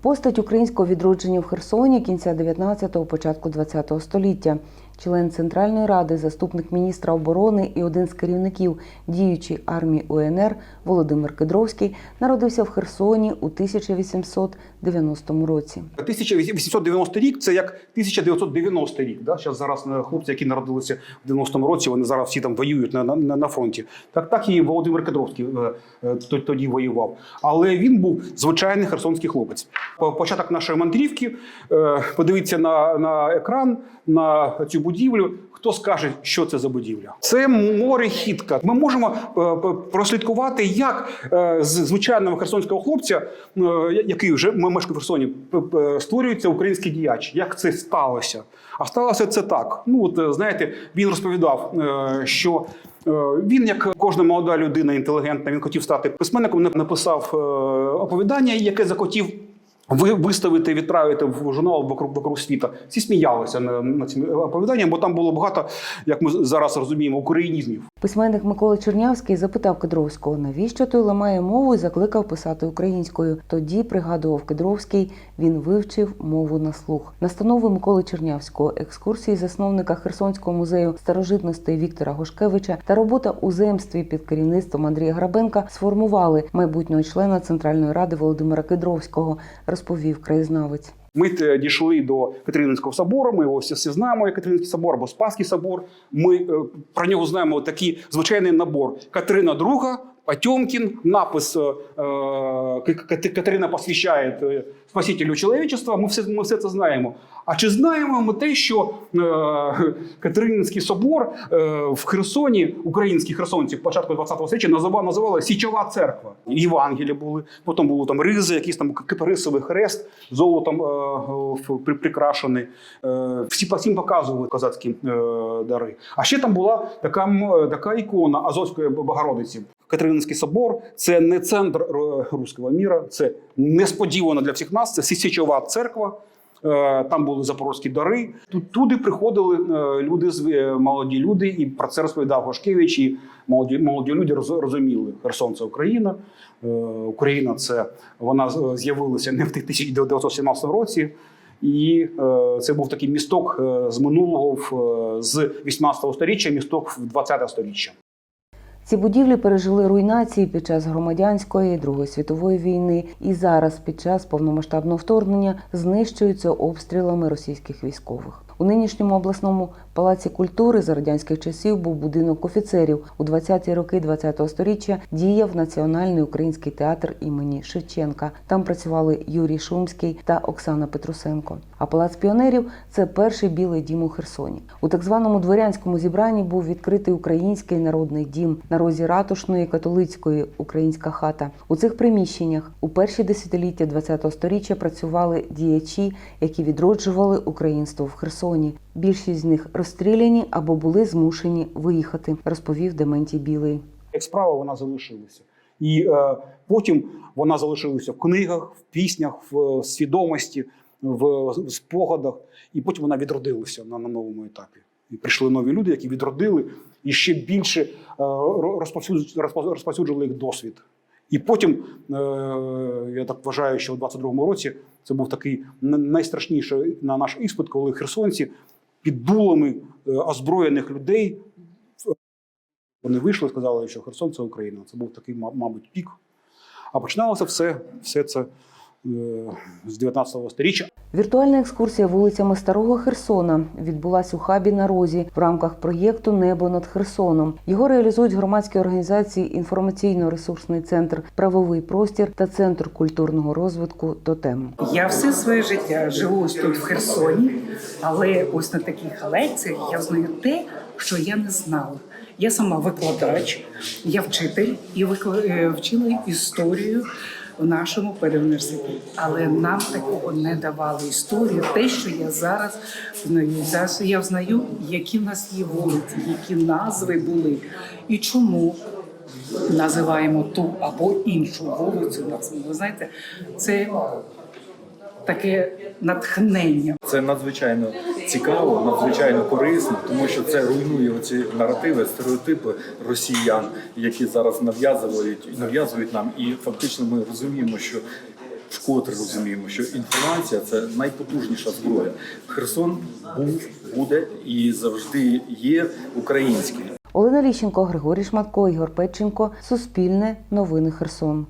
Постать українського відродження в Херсоні кінця 19-го, початку 20-го століття. Член Центральної ради, заступник міністра оборони і один з керівників діючої армії УНР Володимир Кедровський народився в Херсоні у 1890 році. 1890 рік це як 1990 рік. Да? Зараз зараз е, хлопці, які народилися в 90-му році, вони зараз всі там воюють на, на, на фронті. Так, так і Володимир Кедровський е, е, тоді воював. Але він був звичайний херсонський хлопець. Початок нашої мандрівки. Подивіться на, на екран на цю будівлю. Хто скаже, що це за будівля? Це море хітка. Ми можемо е, прослідкувати, як е, з звичайного херсонського хлопця, е, який вже мешкає в Херсоні, п- п- створюється український діяч. Як це сталося? А сталося це так. Ну от знаєте, він розповідав, що. Він, як кожна молода людина інтелігентна, він хотів стати письменником. нап- Написав оповідання, яке захотів ви виставити, відправити в журнал вокруг, вокруг світа. Всі сміялися на, на цим оповіданням, бо там було багато, як ми зараз розуміємо, українізмів. Письменник Микола Чернявський запитав Кедровського, навіщо той ламає мову і закликав писати українською. Тоді, пригадував Кедровський, він вивчив мову на слух. Настанови Миколи Чернявського, екскурсії засновника Херсонського музею старожитностей Віктора Гошкевича та робота у земстві під керівництвом Андрія Грабенка сформували майбутнього члена Центральної ради Володимира Кедровського, розповів краєзнавець. Ми е, дійшли до Катерининського собору. Ми його всі знаємо, як Катерининський собор або Спасський собор. Ми е, про нього знаємо такий звичайний набор: Катерина II, Потьомкін, напис е, е, Катерина посвящає е, Спасителю чоловічества. Ми все, ми все це знаємо. А чи знаємо ми те, що Катерининський собор в Херсоні, українські херсонці початку 20-го століття називали, називали Січова церква. Євангелія були, потім були там ризи, якийсь там кипарисовий хрест, золотом прикрашений. Всі всім показували козацькі дари. А ще там була така, така ікона Азовської Богородиці. Катерининський собор це не центр руського міра, це несподівано для всіх нас. Це Січова церква. Е, Там були запорозькі дари. Тут туди приходили е, люди е, молоді люди, і про це розповідав Гошкевич. І молоді молоді люди роз- розуміли Херсон це Україна. Е, Україна це вона е, з'явилася не в 1917 році. І е, це був такий місток е, з минулого е, з 18 століття, місток в 20 століття. Ці будівлі пережили руйнації під час громадянської Другої світової війни і зараз, під час повномасштабного вторгнення, знищуються обстрілами російських військових. У нинішньому обласному палаці культури за радянських часів був будинок офіцерів. У 20-ті роки 20-го сторіччя діяв Національний український театр імені Шевченка. Там працювали Юрій Шумський та Оксана Петрусенко. А палац піонерів це перший білий дім у Херсоні. У так званому дворянському зібранні був відкритий український народний дім на розі ратушної католицької українська хата. У цих приміщеннях у перші десятиліття 20-го сторіччя працювали діячі, які відроджували українство в Херсоні. Більшість з них розстріляні або були змушені виїхати, розповів Дементій Білий. Як справа вона залишилася. І е, потім вона залишилася в книгах, в піснях, в е, свідомості, в, в спогадах. І потім вона відродилася на, на новому етапі. І прийшли нові люди, які відродили і ще більше е, ро- розповсюдж- розпо- розповсюджували їх досвід. І потім, е, я так вважаю, що у 22-му році це був такий найстрашніший на наш іспит, коли херсонці під дулами е, озброєних людей вони вийшли і сказали, що Херсон це Україна. Це був такий, ма- мабуть, пік. А починалося все, все це е, з 19 століття. Віртуальна екскурсія вулицями Старого Херсона відбулась у хабі на розі в рамках проєкту Небо над Херсоном. Його реалізують громадські організації інформаційно-ресурсний центр Правовий простір та центр культурного розвитку Тотем. Я все своє життя живу ось тут в Херсоні, але ось на таких лекціях я знаю те, що я не знала. Я сама викладач, я вчитель і викла- е, вчила історію в нашому педуніверситеті. Але нам такого не давали історію. Те, що я зараз знаю, Зараз я знаю, які в нас є вулиці, які назви були і чому називаємо ту або іншу вулицю. Ви знаєте, це таке натхнення. Це надзвичайно цікаво, надзвичайно корисно, тому що це руйнує оці наративи, стереотипи росіян, які зараз нав'язують нав'язують нам. І фактично ми розуміємо, що вкотре розуміємо, що інформація це найпотужніша зброя. Херсон був, буде і завжди є український. Олена Ліщенко, Григорій Шматко, Ігор Петченко. Суспільне. Новини Херсон.